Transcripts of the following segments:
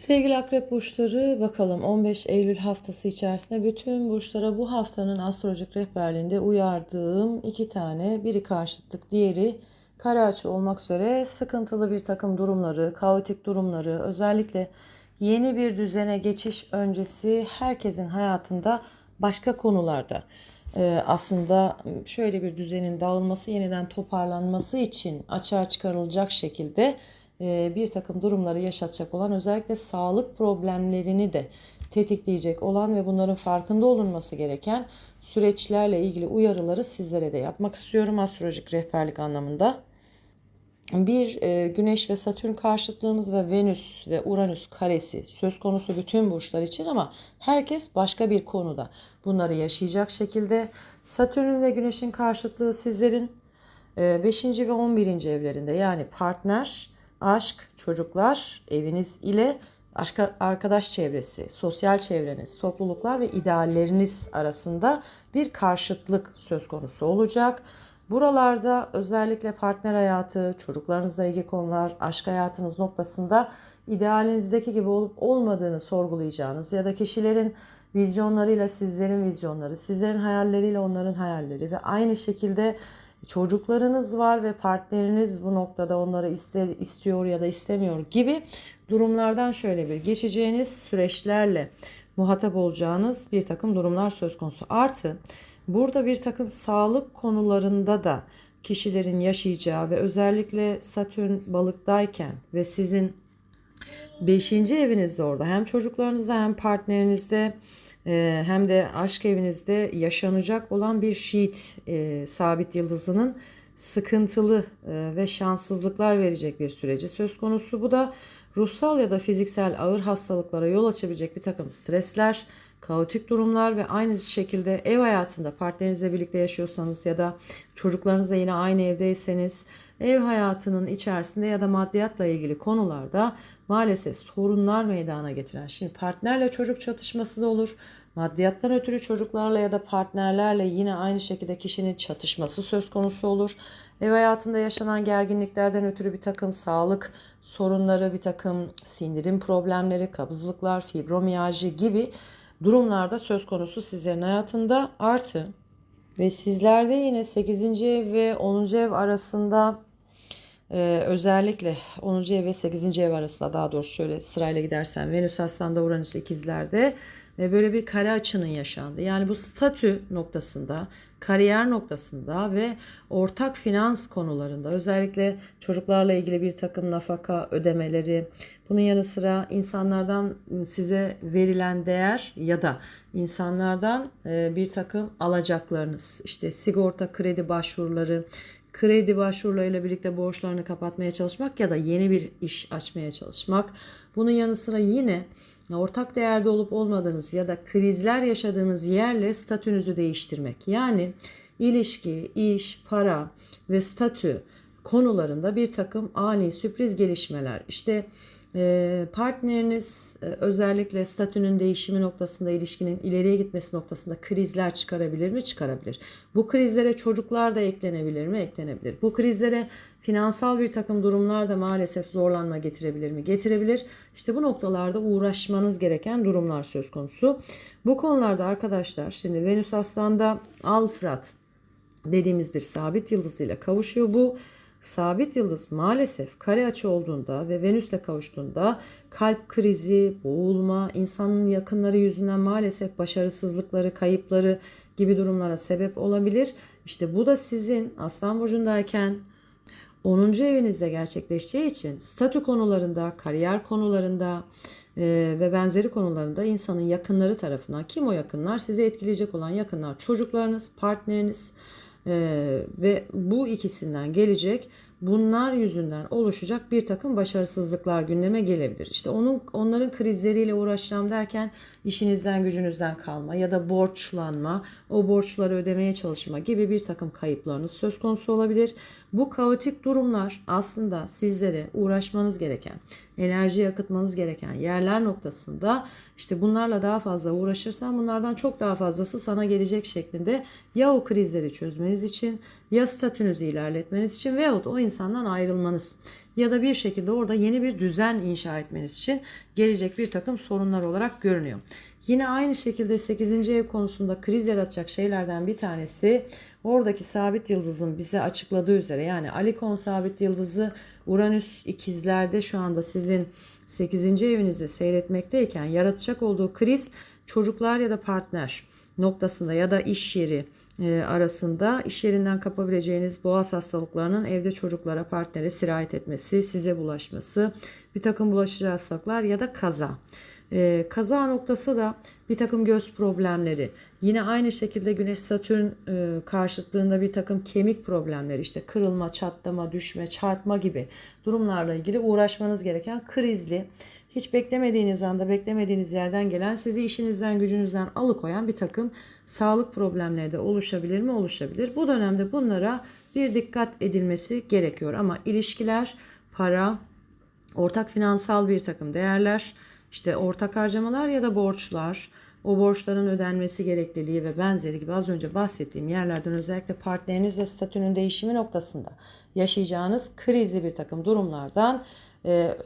Sevgili akrep burçları bakalım 15 Eylül haftası içerisinde bütün burçlara bu haftanın astrolojik rehberliğinde uyardığım iki tane biri karşıtlık diğeri kare açı olmak üzere sıkıntılı bir takım durumları, kaotik durumları özellikle yeni bir düzene geçiş öncesi herkesin hayatında başka konularda e, aslında şöyle bir düzenin dağılması yeniden toparlanması için açığa çıkarılacak şekilde bir takım durumları yaşatacak olan özellikle sağlık problemlerini de tetikleyecek olan ve bunların farkında olunması gereken süreçlerle ilgili uyarıları sizlere de yapmak istiyorum astrolojik rehberlik anlamında. Bir e, Güneş ve Satürn karşıtlığımız ve Venüs ve Uranüs karesi söz konusu bütün burçlar için ama herkes başka bir konuda bunları yaşayacak şekilde Satürn ve Güneş'in karşıtlığı sizlerin 5. ve 11. evlerinde yani partner, aşk, çocuklar, eviniz ile arkadaş çevresi, sosyal çevreniz, topluluklar ve idealleriniz arasında bir karşıtlık söz konusu olacak. Buralarda özellikle partner hayatı, çocuklarınızla ilgili konular, aşk hayatınız noktasında idealinizdeki gibi olup olmadığını sorgulayacağınız ya da kişilerin vizyonlarıyla sizlerin vizyonları, sizlerin hayalleriyle onların hayalleri ve aynı şekilde çocuklarınız var ve partneriniz bu noktada onları ister, istiyor ya da istemiyor gibi durumlardan şöyle bir geçeceğiniz süreçlerle muhatap olacağınız bir takım durumlar söz konusu. Artı burada bir takım sağlık konularında da kişilerin yaşayacağı ve özellikle Satürn balıktayken ve sizin 5. evinizde orada hem çocuklarınızda hem partnerinizde hem de aşk evinizde yaşanacak olan bir şiit e, sabit yıldızının sıkıntılı e, ve şanssızlıklar verecek bir süreci söz konusu. Bu da ruhsal ya da fiziksel ağır hastalıklara yol açabilecek bir takım stresler, kaotik durumlar ve aynı şekilde ev hayatında partnerinizle birlikte yaşıyorsanız ya da çocuklarınızla yine aynı evdeyseniz ev hayatının içerisinde ya da maddiyatla ilgili konularda maalesef sorunlar meydana getiren. Şimdi partnerle çocuk çatışması da olur. Maddiyattan ötürü çocuklarla ya da partnerlerle yine aynı şekilde kişinin çatışması söz konusu olur. Ev hayatında yaşanan gerginliklerden ötürü bir takım sağlık sorunları, bir takım sindirim problemleri, kabızlıklar, fibromiyajı gibi durumlarda söz konusu sizlerin hayatında artı ve sizlerde yine 8. ev ve 10. ev arasında ee, özellikle 10. ev ve 8. ev arasında daha doğrusu şöyle sırayla gidersen Venüs Aslan'da Uranüs ikizlerde böyle bir kare açının yaşandı. Yani bu statü noktasında, kariyer noktasında ve ortak finans konularında özellikle çocuklarla ilgili bir takım nafaka ödemeleri, bunun yanı sıra insanlardan size verilen değer ya da insanlardan e, bir takım alacaklarınız, işte sigorta, kredi başvuruları, kredi başvurularıyla birlikte borçlarını kapatmaya çalışmak ya da yeni bir iş açmaya çalışmak. Bunun yanı sıra yine ortak değerde olup olmadığınız ya da krizler yaşadığınız yerle statünüzü değiştirmek. Yani ilişki, iş, para ve statü konularında bir takım ani sürpriz gelişmeler. İşte partneriniz e, özellikle statünün değişimi noktasında, ilişkinin ileriye gitmesi noktasında krizler çıkarabilir mi? Çıkarabilir. Bu krizlere çocuklar da eklenebilir mi? Eklenebilir. Bu krizlere finansal bir takım durumlar da maalesef zorlanma getirebilir mi? Getirebilir. İşte bu noktalarda uğraşmanız gereken durumlar söz konusu. Bu konularda arkadaşlar şimdi Venüs Aslan'da Alfrat dediğimiz bir sabit yıldızıyla kavuşuyor. Bu sabit yıldız maalesef kare açı olduğunda ve Venüs'le kavuştuğunda kalp krizi, boğulma, insanın yakınları yüzünden maalesef başarısızlıkları, kayıpları gibi durumlara sebep olabilir. İşte bu da sizin Aslan burcundayken 10. evinizde gerçekleşeceği için statü konularında, kariyer konularında e, ve benzeri konularında insanın yakınları tarafından kim o yakınlar? Sizi etkileyecek olan yakınlar çocuklarınız, partneriniz, ee, ve bu ikisinden gelecek bunlar yüzünden oluşacak bir takım başarısızlıklar gündeme gelebilir. İşte onun onların krizleriyle uğraşacağım derken işinizden gücünüzden kalma ya da borçlanma, o borçları ödemeye çalışma gibi bir takım kayıplarınız söz konusu olabilir. Bu kaotik durumlar aslında sizlere uğraşmanız gereken, enerji yakıtmanız gereken yerler noktasında işte bunlarla daha fazla uğraşırsan bunlardan çok daha fazlası sana gelecek şeklinde ya o krizleri çözmeniz için ya statünüzü ilerletmeniz için veyahut o insandan ayrılmanız ya da bir şekilde orada yeni bir düzen inşa etmeniz için gelecek bir takım sorunlar olarak görünüyor. Yine aynı şekilde 8. ev konusunda kriz yaratacak şeylerden bir tanesi oradaki sabit yıldızın bize açıkladığı üzere yani Alikon sabit yıldızı Uranüs ikizlerde şu anda sizin 8. evinizde seyretmekteyken yaratacak olduğu kriz çocuklar ya da partner noktasında ya da iş yeri e, arasında iş yerinden kapabileceğiniz boğaz hastalıklarının evde çocuklara, partnere sirayet etmesi, size bulaşması, bir takım bulaşıcı hastalıklar ya da kaza. E, kaza noktası da bir takım göz problemleri. Yine aynı şekilde Güneş Satürn e, karşıtlığında bir takım kemik problemleri işte kırılma, çatlama, düşme, çarpma gibi durumlarla ilgili uğraşmanız gereken krizli hiç beklemediğiniz anda beklemediğiniz yerden gelen sizi işinizden gücünüzden alıkoyan bir takım sağlık problemleri de oluşabilir mi? Oluşabilir. Bu dönemde bunlara bir dikkat edilmesi gerekiyor ama ilişkiler, para, ortak finansal bir takım değerler, işte ortak harcamalar ya da borçlar, o borçların ödenmesi gerekliliği ve benzeri gibi az önce bahsettiğim yerlerden özellikle partnerinizle statünün değişimi noktasında yaşayacağınız krizli bir takım durumlardan e,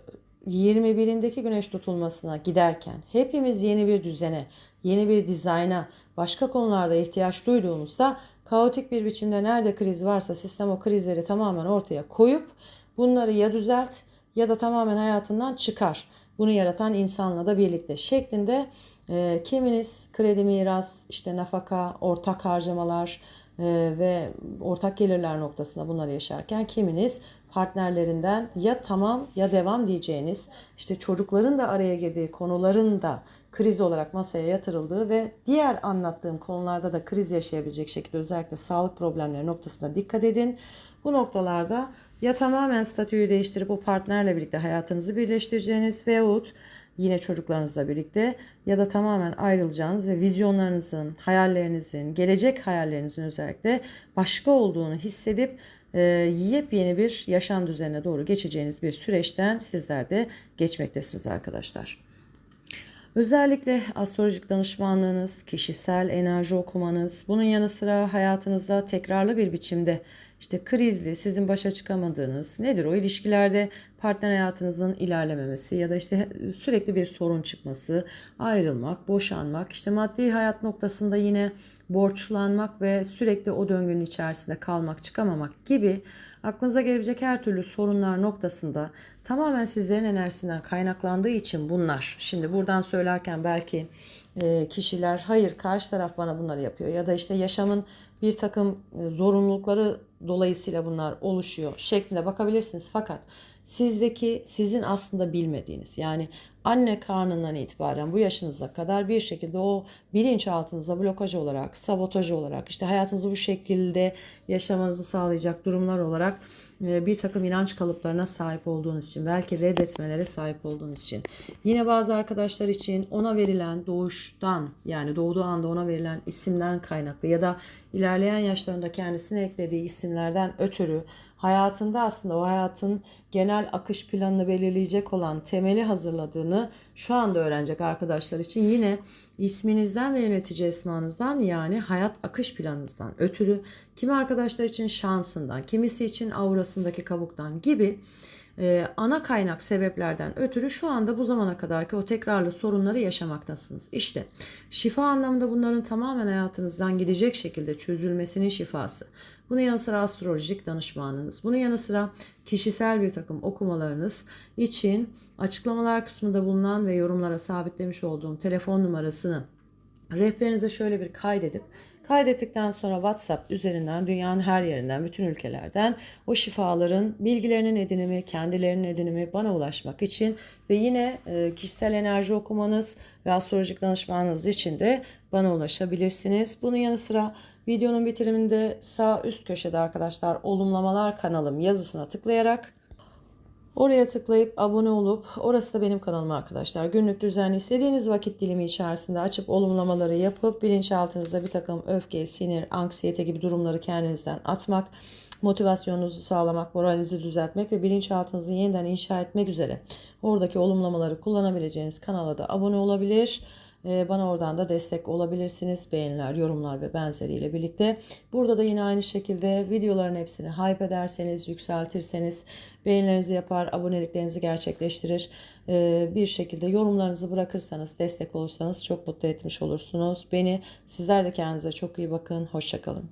21'indeki güneş tutulmasına giderken hepimiz yeni bir düzene, yeni bir dizayna, başka konularda ihtiyaç duyduğumuzda kaotik bir biçimde nerede kriz varsa sistem o krizleri tamamen ortaya koyup bunları ya düzelt ya da tamamen hayatından çıkar. Bunu yaratan insanla da birlikte şeklinde e, kiminiz kredi miras, işte nafaka, ortak harcamalar e, ve ortak gelirler noktasında bunları yaşarken kiminiz partnerlerinden ya tamam ya devam diyeceğiniz işte çocukların da araya girdiği konuların da kriz olarak masaya yatırıldığı ve diğer anlattığım konularda da kriz yaşayabilecek şekilde özellikle sağlık problemleri noktasında dikkat edin. Bu noktalarda ya tamamen statüyü değiştirip o partnerle birlikte hayatınızı birleştireceğiniz veyahut yine çocuklarınızla birlikte ya da tamamen ayrılacağınız ve vizyonlarınızın, hayallerinizin, gelecek hayallerinizin özellikle başka olduğunu hissedip e, yepyeni bir yaşam düzenine doğru geçeceğiniz bir süreçten sizler de geçmektesiniz arkadaşlar. Özellikle astrolojik danışmanlığınız, kişisel enerji okumanız, bunun yanı sıra hayatınızda tekrarlı bir biçimde işte krizli, sizin başa çıkamadığınız nedir o ilişkilerde partner hayatınızın ilerlememesi ya da işte sürekli bir sorun çıkması, ayrılmak, boşanmak, işte maddi hayat noktasında yine borçlanmak ve sürekli o döngünün içerisinde kalmak, çıkamamak gibi aklınıza gelebilecek her türlü sorunlar noktasında tamamen sizlerin enerjisinden kaynaklandığı için bunlar. Şimdi buradan söylerken belki kişiler hayır karşı taraf bana bunları yapıyor ya da işte yaşamın bir takım e, zorunlulukları dolayısıyla bunlar oluşuyor şeklinde bakabilirsiniz. Fakat sizdeki sizin aslında bilmediğiniz yani anne karnından itibaren bu yaşınıza kadar bir şekilde o bilinçaltınızda blokaj olarak, sabotaj olarak işte hayatınızı bu şekilde yaşamanızı sağlayacak durumlar olarak e, bir takım inanç kalıplarına sahip olduğunuz için belki reddetmelere sahip olduğunuz için yine bazı arkadaşlar için ona verilen doğuştan yani doğduğu anda ona verilen isimden kaynaklı ya da ilerleyen yaşlarında kendisine eklediği isimlerden ötürü hayatında aslında o hayatın genel akış planını belirleyecek olan temeli hazırladığını şu anda öğrenecek arkadaşlar için yine isminizden ve yönetici esmanızdan yani hayat akış planınızdan ötürü kimi arkadaşlar için şansından, kimisi için aurasındaki kabuktan gibi e, ana kaynak sebeplerden ötürü şu anda bu zamana kadarki o tekrarlı sorunları yaşamaktasınız. İşte şifa anlamında bunların tamamen hayatınızdan gidecek şekilde çözülmesinin şifası. Bunun yanı sıra astrolojik danışmanınız, bunun yanı sıra kişisel bir takım okumalarınız için açıklamalar kısmında bulunan ve yorumlara sabitlemiş olduğum telefon numarasını rehberinize şöyle bir kaydedip Kaydettikten sonra WhatsApp üzerinden dünyanın her yerinden, bütün ülkelerden o şifaların bilgilerinin edinimi, kendilerinin edinimi bana ulaşmak için ve yine e, kişisel enerji okumanız ve astrolojik danışmanınız için de bana ulaşabilirsiniz. Bunun yanı sıra videonun bitiriminde sağ üst köşede arkadaşlar olumlamalar kanalım yazısına tıklayarak Oraya tıklayıp abone olup orası da benim kanalım arkadaşlar. Günlük düzenli istediğiniz vakit dilimi içerisinde açıp olumlamaları yapıp bilinçaltınızda bir takım öfke, sinir, anksiyete gibi durumları kendinizden atmak, motivasyonunuzu sağlamak, moralinizi düzeltmek ve bilinçaltınızı yeniden inşa etmek üzere oradaki olumlamaları kullanabileceğiniz kanala da abone olabilir. Ee, bana oradan da destek olabilirsiniz. Beğeniler, yorumlar ve benzeriyle birlikte. Burada da yine aynı şekilde videoların hepsini hype ederseniz, yükseltirseniz beğenilerinizi yapar, aboneliklerinizi gerçekleştirir. Ee, bir şekilde yorumlarınızı bırakırsanız, destek olursanız çok mutlu etmiş olursunuz. Beni sizler de kendinize çok iyi bakın. Hoşçakalın.